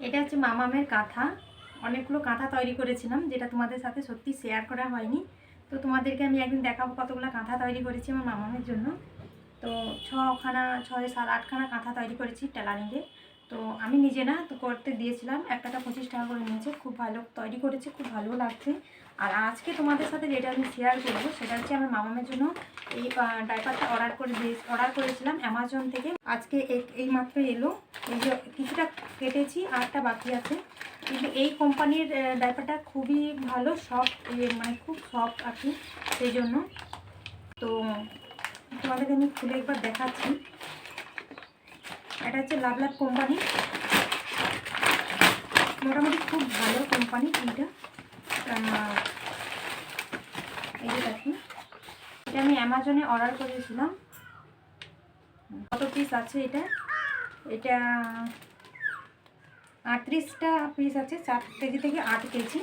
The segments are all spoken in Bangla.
এটা হচ্ছে মামামের কাঁথা। অনেকগুলো কাঁথা তৈরি করেছিলাম, যেটা তোমাদের সাথে সত্যি শেয়ার করা হয়নি। তো তোমাদেরকে আমি একদিন দেখাবো কতগুলো কাঁথা তৈরি করেছি আমার মামামের জন্য। তো ছখানা, ছয় সাত আটখানা কাঁথা তৈরি করেছি টেলারিংয়ে তো আমি নিজে না তো করতে দিয়েছিলাম, একটাটা পঁচিশ টাকা করে নিয়েছে, খুব ভালো তৈরি করেছে, খুব ভালো লাগছে। আর আজকে তোমাদের সাথে যেটা আমি শেয়ার করব, সেটা হচ্ছে আমার মামামের জন্য এই ডাইপারটা অর্ডার করে দিয়ে অর্ডার করেছিলাম অ্যামাজন থেকে। আজকে এই- মাত্র এলো। এই যে কিছুটা কেটেছি আরটা বাকি আছে। কিন্তু এই কোম্পানির ডাইপারটা খুবই ভালো সফট মানে খুব সফট আর কি, সেই জন্য। তো তোমাদেরকে আমি খুলে একবার দেখাচ্ছি। এটা হচ্ছে লাভ লাভ কোম্পানি। মোটামুটি খুব ভালো কোম্পানি এইটা। এই যে দেখুন। এটা আমি অ্যামাজনে অর্ডার করেছিলাম। কত পিস আছে এটা? এটা আটত্রিশটা পিস আছে, চার কেজি থেকে আট কেজি।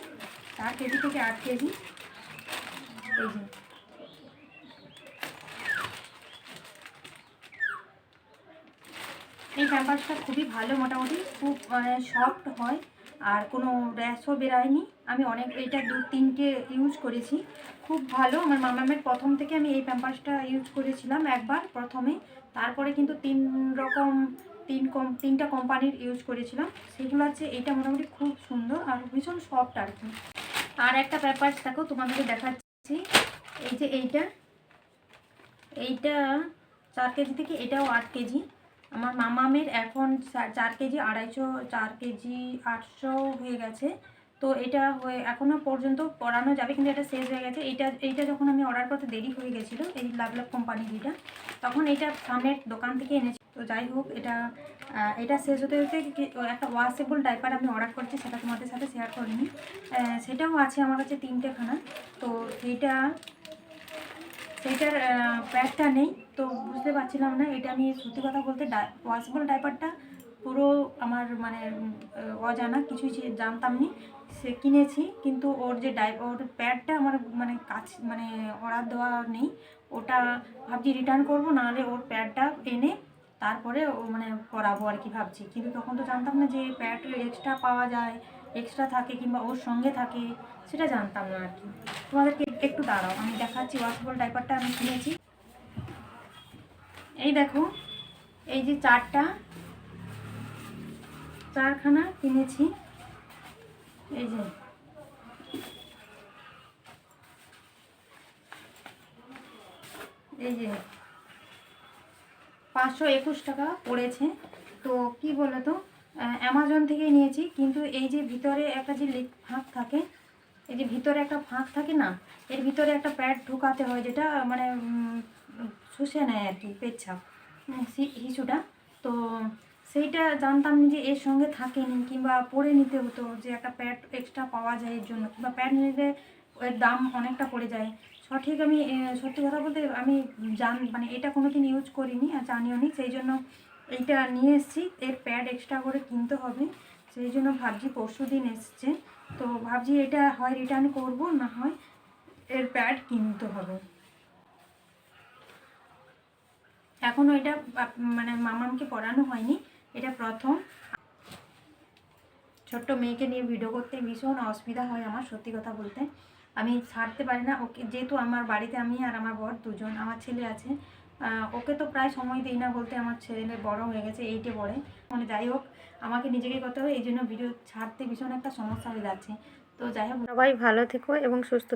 চার কেজি থেকে আট কেজি। এই যে। এই প্যাম্পাসটা খুবই ভালো মোটামুটি। খুব মানে সফট হয় আর কোনো র্যাশও বেরায়নি। আমি অনেক এইটা দু, তিনটে ইউজ করেছি। খুব ভালো। আমার মামামের প্রথম থেকে আমি এই প্যাম্পাসটা ইউজ করেছিলাম একবার প্রথমে। তারপরে কিন্তু তিন রকম, তিন কম, তিনটা কোম্পানির ইউজ করেছিলাম। সেগুলো হচ্ছে, এইটা মোটামুটি খুব সুন্দর আর ভীষণ সফট আর কি। আর একটা প্যাম্পাস দেখো, তোমাদেরকে দেখাচ্ছি। এই যে এইটা এইটা চার কেজি থেকে এটাও আট কেজি। আমার মামামের এখন চার কেজি, আড়াইশো, চার কেজি, আটশো হয়ে গেছে। তো এটা হয়ে এখনও পর্যন্ত পড়ানো যাবে, কিন্তু এটা শেষ হয়ে গেছে। এইটা এইটা যখন আমি অর্ডার করতে দেরি হয়ে গেছিল, এই লাভ লাভ কোম্পানির এটা তখন এটা সামনের দোকান থেকে এনেছি। তো যাই হোক, এটা এটা শেষ হতে হতে একটা ওয়াশেবল ডাইপার আমি অর্ডার করছি, সেটা তোমাদের সাথে শেয়ার করিনি সেটাও আছে আমার কাছে তিনটেখানা। তো সেইটা সেইটার প্যাডটা নেই, তো বুঝতে পারছিলাম না। এটা আমি সত্যি কথা বলতে ওয়াশেবল ডাইপারটা পুরো আমার মানে অজানা, কিছুই জানতাম নি। সে কিনেছি, কিন্তু ওর যে ডাই, ওর প্যাডটা আমার মানে কাছ মানে অর্ডার দেওয়া নেই। ওটা ভাবছি রিটার্ন করব, নাহলে ওর প্যাডটা এনে তারপরে ও মানে করাবো আর কি ভাবছি। কিন্তু তখন তো জানতাম না যে প্যাড এক্সট্রা পাওয়া যায়। এক্সট্রা থাকে কিংবা ওর সঙ্গে থাকে, সেটা জানতাম না আর কি। তোমাদেরকে একটু দাঁড়াও, আমি দেখাচ্ছি ওয়াশেবল ডাইপারটা আমি কিনেছি। এই দেখো, এই যে চারটা, চারখানা কিনেছি। এই যে এই যে পাঁচশো একুশ টাকা পড়েছে। তো কি বলো তো অ্যামাজন থেকে নিয়েছি, কিন্তু এই যে ভিতরে একটা যে ফাঁক থাকে, এই যে ভিতরে একটা ফাঁক থাকে না, এর ভিতরে একটা প্যাড ঢুকাতে হয় যেটা মানে শুষে নেয় আর কি পেচ্ছাপ হিসুটা তো সেইটা জানতাম যে এর সঙ্গে থাকেনি, কিংবা পরে নিতে হতো যে একটা প্যাড এক্সট্রা পাওয়া যায় এর জন্য, কিংবা প্যাড নিলে এর দাম অনেকটা পড়ে যায়। সঠিক আমি সত্যি কথা বলতে আমি জান মানে এটা কোনো দিন ইউজ করিনি আর জানিও নি, সেই জন্য এইটা নিয়ে এসেছি। এর প্যাড এক্সট্রা করে কিনতে হবে। সেই জন্য ভাবছি পরশু দিন এসছে। তো ভাবছি এটা হয় রিটার্ন করব, না হয় এর প্যাড কিনতে হবে। এখনও এটা মানে মামামকে পড়ানো হয়নি। এটা প্রথম। ছোট্ট মেয়েকে নিয়ে ভিডিও করতে ভীষণ অসুবিধা হয় আমার, সত্যি কথা বলতে। আমি ছাড়তে পারি না। ওকে, যেহেতু আমার বাড়িতে আমি আর আমার বর দুজন, আমার ছেলে আছে ওকে তো প্রায় সময় দিই না বলতে আমার ছেলে বড় হয়ে গেছে এইটে পড়ে। মানে যাই হোক, আমাকে নিজেকে করতে হবে, এই জন্য ভিডিও ছাড়তে ভীষণ একটা সমস্যা হয়ে যাচ্ছে। তো যাই হোক, সবাই ভালো থেকো এবং সুস্থ